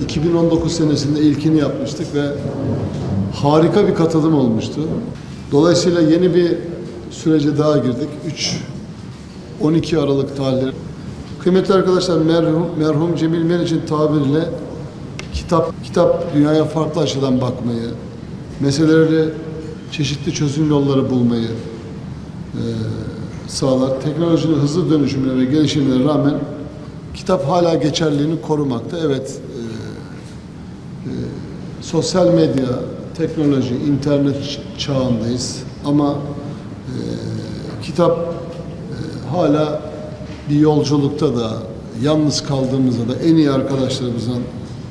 Ee, 2019 senesinde ilkini yapmıştık ve harika bir katılım olmuştu. Dolayısıyla yeni bir sürece daha girdik. 3 12 Aralık tarihleri. Kıymetli arkadaşlar merhum, merhum Cemil Meriç'in tabiriyle kitap kitap dünyaya farklı açıdan bakmayı, meseleleri çeşitli çözüm yolları bulmayı e, sağlar. Teknolojinin hızlı dönüşümüne ve gelişimine rağmen kitap hala geçerliliğini korumakta. Evet, e, e, sosyal medya, teknoloji, internet çağındayız ama e, kitap e, hala bir yolculukta da yalnız kaldığımızda da en iyi arkadaşlarımızdan,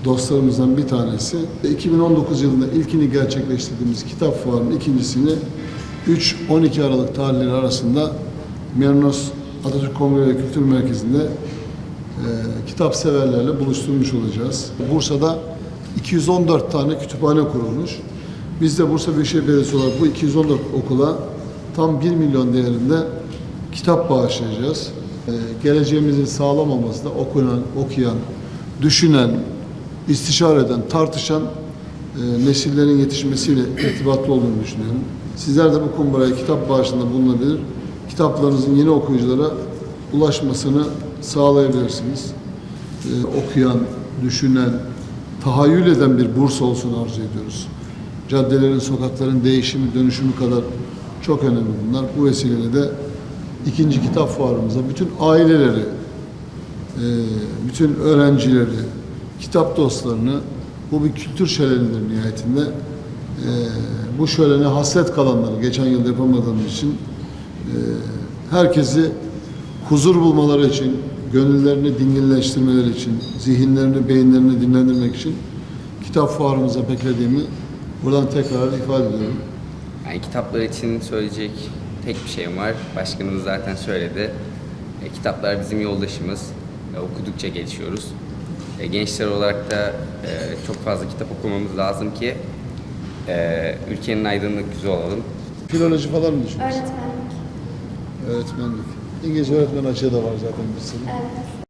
dostlarımızdan bir tanesi. 2019 yılında ilkini gerçekleştirdiğimiz kitap fuarının ikincisini 3-12 Aralık tarihleri arasında Merinos Atatürk Kongre ve Kültür Merkezi'nde kitap severlerle buluşturmuş olacağız. Bursa'da 214 tane kütüphane kurulmuş. Biz de Bursa Büyükşehir Belediyesi olarak bu 214 okula tam 1 milyon değerinde kitap bağışlayacağız. Ee, geleceğimizin sağlam olmasında okunan, okuyan, düşünen, istişare eden, tartışan e, nesillerin yetişmesiyle irtibatlı olduğunu düşünüyorum. Sizler de bu kumbaraya kitap bağışında bulunabilir. Kitaplarınızın yeni okuyuculara ulaşmasını sağlayabilirsiniz. Ee, okuyan, düşünen, tahayyül eden bir Bursa olsun arzu ediyoruz. Caddelerin, sokakların değişimi, dönüşümü kadar çok önemli bunlar. Bu vesileyle de ikinci kitap fuarımıza bütün aileleri, e, bütün öğrencileri, kitap dostlarını bu bir kültür şölenidir nihayetinde. E, bu şölene hasret kalanları geçen yıl yapamadığımız için e, herkesi huzur bulmaları için, gönüllerini dinginleştirmeleri için, zihinlerini, beyinlerini dinlendirmek için kitap fuarımıza beklediğimi buradan tekrar ifade ediyorum. Yani kitaplar için söyleyecek tek bir şeyim var. Başkanımız zaten söyledi. E, kitaplar bizim yoldaşımız. E, okudukça gelişiyoruz. E, gençler olarak da e, çok fazla kitap okumamız lazım ki e, ülkenin aydınlık yüzü olalım. Filoloji falan mı düşünüyorsun? Öğretmenlik. Öğretmenlik. İngilizce öğretmen açığı da var zaten bir sene. Evet.